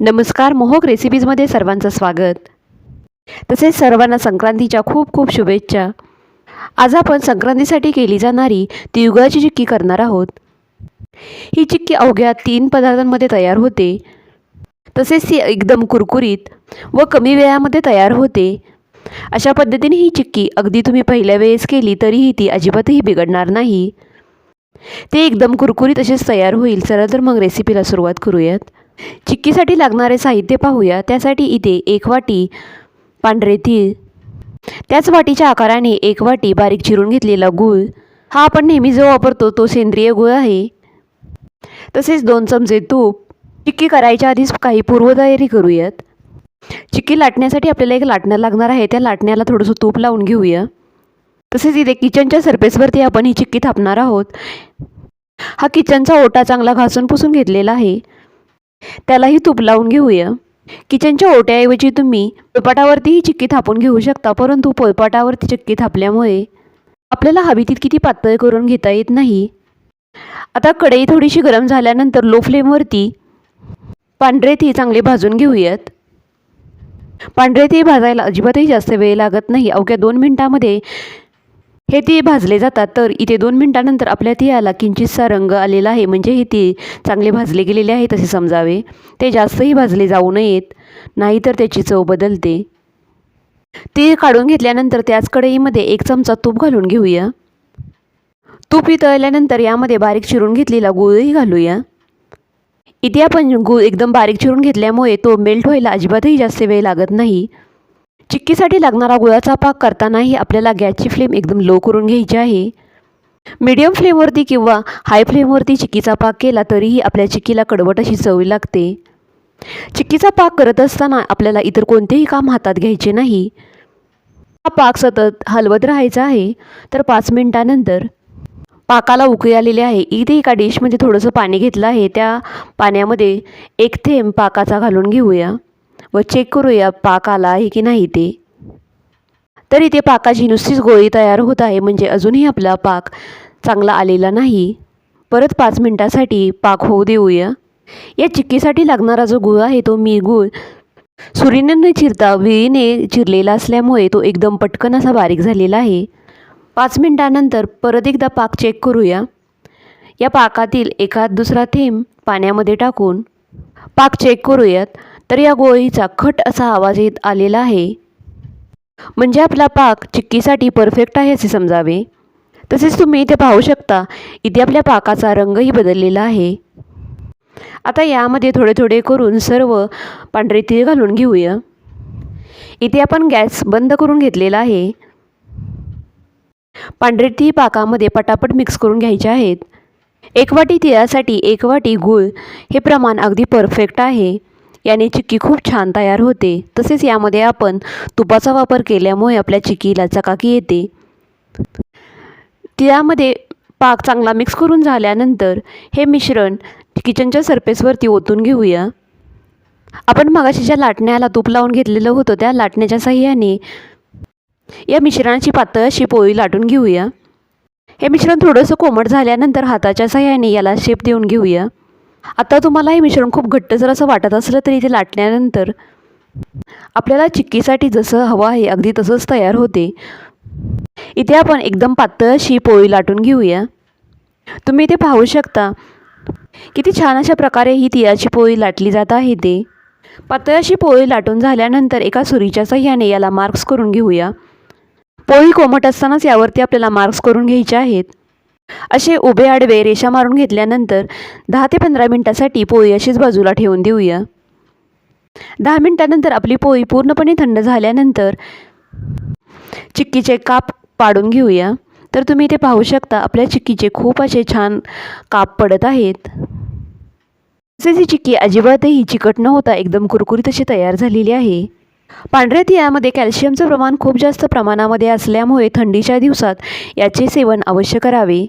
नमस्कार मोहक रेसिपीजमध्ये सर्वांचं स्वागत. तसेच सर्वांना संक्रांतीच्या खूप खूप शुभेच्छा. आज आपण संक्रांतीसाठी केली जाणारी तिळगुळाची चिक्की करणार आहोत. ही चिक्की अवघ्या तीन पदार्थांमध्ये तयार होते. तसेच ती एकदम कुरकुरीत व कमी वेळामध्ये तयार होते. अशा पद्धतीने ही चिक्की अगदी तुम्ही पहिल्या वेळेस केली तरीही ती अजिबातही बिघडणार नाही. ते एकदम कुरकुरीत असेच तयार होईल. चला तर मग रेसिपीला सुरुवात करूयात. चिक्कीसाठी लागणारे साहित्य पाहूया. त्यासाठी इथे एक वाटी पांढरे तीळ. त्याच वाटीच्या आकाराने एक वाटी बारीक चिरून घेतलेला गूळ. हा आपण नेहमी जो वापरतो तो सेंद्रिय गूळ आहे. तसेच दोन चमचे तूप. चिक्की करायच्या आधीच काही पूर्वतयारी करूयात. चिक्की लाटण्यासाठी आपल्याला एक लाटणं लागणार आहे. त्या लाटण्याला थोडंसं तूप लावून घेऊया. तसेच इथे किचनच्या सरफेसवरती आपण ही चिक्की थापणार आहोत. हा किचनचा ओटा चांगला घासून पुसून घेतलेला आहे. त्यालाही तूप लावून घेऊया. किचनच्या ओट्याऐवजी तुम्ही पोळपाटावरतीही चिक्की थापून घेऊ शकता परंतु पोळपाटावरती चिक्की थापल्यामुळे आपल्याला हवी तितकी किती पातळ करून घेता येत नाही. आता कढई थोडीशी गरम झाल्यानंतर लो फ्लेमवरती पांढरे ती चांगले भाजून घेऊयात. पांढरे ती भाजायला अजिबातही जास्त वेळ लागत नाही. अवघ्या दोन मिनटामध्ये हे ती भाजले जातात. तर इथे दोन मिनटानंतर आपल्या तिळाला किंचितसा रंग आलेला आहे. म्हणजे हे तीळ चांगले भाजले गेलेले आहेत तसे समजावे. ते जास्तही भाजले जाऊ नयेत. नाहीतर त्याची चव बदलते. तीळ काढून घेतल्यानंतर त्याच कढईमध्ये एक चमचा तूप घालून घेऊया. तूप तळल्यानंतर यामध्ये बारीक चिरून घेतलेला गुळही घालूया. इथे आपण गूळ एकदम बारीक चिरून घेतल्यामुळे तो मेल्ट व्हायला अजिबातही जास्त वेळ लागत नाही. चिक्कीसाठी लागणारा गुळाचा पाक करतानाही आपल्याला गॅसची फ्लेम एकदम लो करून घ्यायची आहे. मीडियम फ्लेमवरती किंवा हाय फ्लेमवरती चिक्कीचा पाक केला तरीही आपल्या चिक्कीला कडवट अशी चव लागते. चिक्कीचा पाक करत असताना आपल्याला इतर कोणतेही काम हातात घ्यायचे नाही. हा पाक सतत हलवत राहायचा आहे. तर पाच मिनटानंतर पाकाला उकळी आलेली आहे. इथे एका डिशमध्ये थोडंसं पाणी घेतलं आहे. त्या पाण्यामध्ये एक थेंब पाकाचा घालून घेऊया. व चेक करूया पाक आला आहे की नाही ते. तर इथे पाकाची नुसतीच गोळी तयार होत आहे म्हणजे अजूनही आपला पाक चांगला आलेला नाही. परत पाच मिनटासाठी पाक होऊ देऊया. या चिक्कीसाठी लागणारा जो गुळ आहे तो मी गुळ सुरीने न चिरता विळीने चिरलेला असल्यामुळे तो एकदम पटकन असा बारीक झालेला आहे. पाच मिनटानंतर परत एकदा पाक चेक करूया. या पाकातील एखाद दुसरा थेंब पाण्यामध्ये टाकून पाक चेक करूयात. तर या गोळीचा खट असा आवाज येत आलेला आहे. म्हणजे आपला पाक चिक्कीसाठी परफेक्ट आहे असे समजावे. तसेच तुम्ही इथे पाहू शकता इथे आपल्या पाकाचा रंगही बदललेला आहे. आता यामध्ये थोडे थोडे करून सर्व पांढरे तीळ घालून घेऊया. इथे आपण गॅस बंद करून घेतलेला आहे. पांढरे तीळ पाकामध्ये पटापट मिक्स करून घ्यायचे आहेत. एक वाटी तिळासाठी एक वाटी गूळ हे प्रमाण अगदी परफेक्ट आहे. याने चिक्की खूप छान तयार होते. तसेच यामध्ये आपण तुपाचा वापर केल्यामुळे आपल्या चिक्कीला चकाकी येते. त्यामध्ये पाक चांगला मिक्स करून झाल्यानंतर हे मिश्रण किचनच्या सरफेसवरती ओतून घेऊया. आपण मगाशी ज्या लाटण्याला तूप लावून घेतलेलं होतं त्या लाटण्याच्या साह्याने या मिश्रणाची पातळ अशी पोळी लाटून घेऊया. हे मिश्रण थोडंसं कोमट झाल्यानंतर हाताच्या साह्याने याला शेप देऊन घेऊया. आता तुम्हाला हे मिश्रण खूप घट्ट जर असं वाटत असलं तरी इथे लाटल्यानंतर आपल्याला चिक्कीसाठी जसं हवं आहे अगदी तसंच तयार होते. इथे आपण एकदम पातळ अशी पोळी लाटून घेऊया. तुम्ही इथे पाहू शकता किती छान अशा प्रकारे ही तिळाची पोळी लाटली जात आहे ते पातळ अशी पोळी लाटून झाल्यानंतर एका सुरीच्या सह्याने याला मार्क्स करून घेऊया. पोळी कोमट असतानाच यावरती आपल्याला मार्क्स करून घ्यायचे आहेत. असे उभे आडवे रेषा मारून घेतल्यानंतर दहा ते पंधरा मिनटासाठी पोळी अशीच बाजूला ठेवून देऊया. दहा मिनटानंतर आपली पोळी पूर्णपणे थंड झाल्यानंतर चिक्कीचे काप पाडून घेऊया. तर तुम्ही इथे पाहू शकता आपल्या चिक्कीचे खूप असे छान काप पडत आहेत. तसेच ही चिक्की अजिबातही चिकट न होता एकदम कुरकुरीत अशी तयार झालेली आहे. पांढऱ्या तिळामध्ये कॅल्शियमचं प्रमाण खूप जास्त प्रमाणामध्ये असल्यामुळे थंडीच्या दिवसात याचे सेवन अवश्य करावे.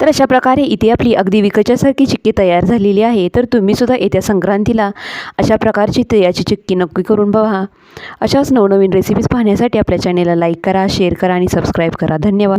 तर अशा प्रकारे इथे आपली अगदी विकच्यासारखी चिक्की तयार झालेली आहे. तर तुम्हीसुद्धा येत्या संक्रांतीला अशा प्रकारची तयाची चिक्की नक्की करून बघा. अशाच नवनवीन रेसिपीज पाहण्यासाठी आपल्या चॅनेलला लाईक करा शेअर करा आणि सबस्क्राईब करा. धन्यवाद.